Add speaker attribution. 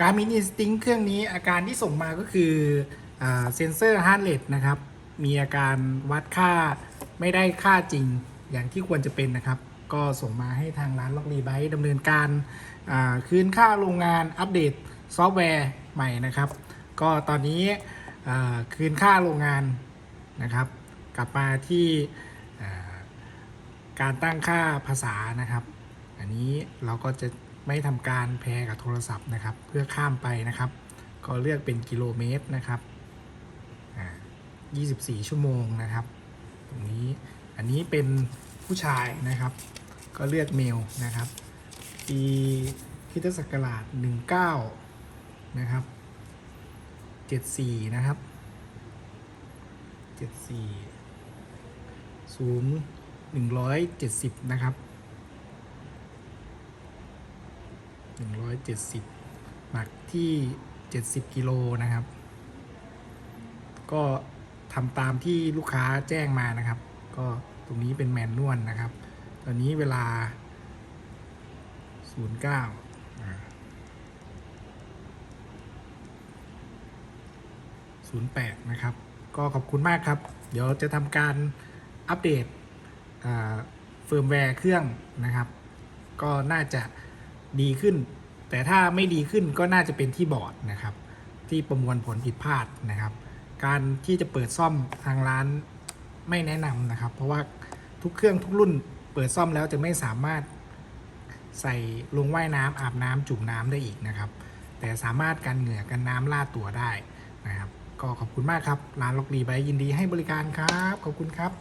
Speaker 1: การมินอินสติ้งเครื่องนี้อาการที่ส่งมาก็คืออเซนเซอร์ฮาร์ดเรทนะครับ มีอาการวัดค่าไม่ได้ค่าจริงอย่างที่ควรจะเป็นนะครับ ก็ส่งมาให้ทางร้านล็อกรีไบต์ดำเนินการคืนค่าโรงงานอัปเดตซอฟต์แวร์ใหม่นะครับ ก็ตอนนี้คืนค่าโรงงานนะครับ กลับมาที่การตั้งค่าภาษานะครับ อันนี้เราก็จะ ไม่ทำการแพรกับโทรศัพท์นะครับ เพื่อข้ามไปนะครับ ก็เลือกเป็นกิโลเมตรนะครับ24 ชั่วโมงนะครับ ตรงนี้อันนี้เป็นผู้ชายนะครับ ก็เลือกเมลนะครับ ปีคิตศักราช19นะครับ74นะครับ74สูง170 นะครับ 170 หนักที่ 70 กิโลนะครับ ก็ทำตามที่ลูกค้าแจ้งมานะครับ ก็ตรงนี้เป็นแมนนวลนะครับ ตอนนี้เวลา 09อ่า08 นะครับ ก็ขอบคุณมากครับ เดี๋ยวจะทำการอัปเดตเฟิร์มแวร์เครื่องนะครับ ก็น่าจะ ดีขึ้น แต่ถ้าไม่ดีขึ้นก็น่าจะเป็นที่บอร์ดนะครับ ที่ประมวลผลผิดพลาดนะครับ การที่จะเปิดซ่อมทางร้านไม่แนะนำนะครับ เพราะว่าทุกเครื่องทุกรุ่นเปิดซ่อมแล้วจะไม่สามารถใส่ลงว่ายน้ำอาบน้ำจุ่มน้ำได้อีกนะครับ แต่สามารถกันเหงื่อกันน้ำลาดตัวได้นะครับ ก็ขอบคุณมากครับ ร้านล็อกดีไบยินดีให้บริการครับ ขอบคุณครับ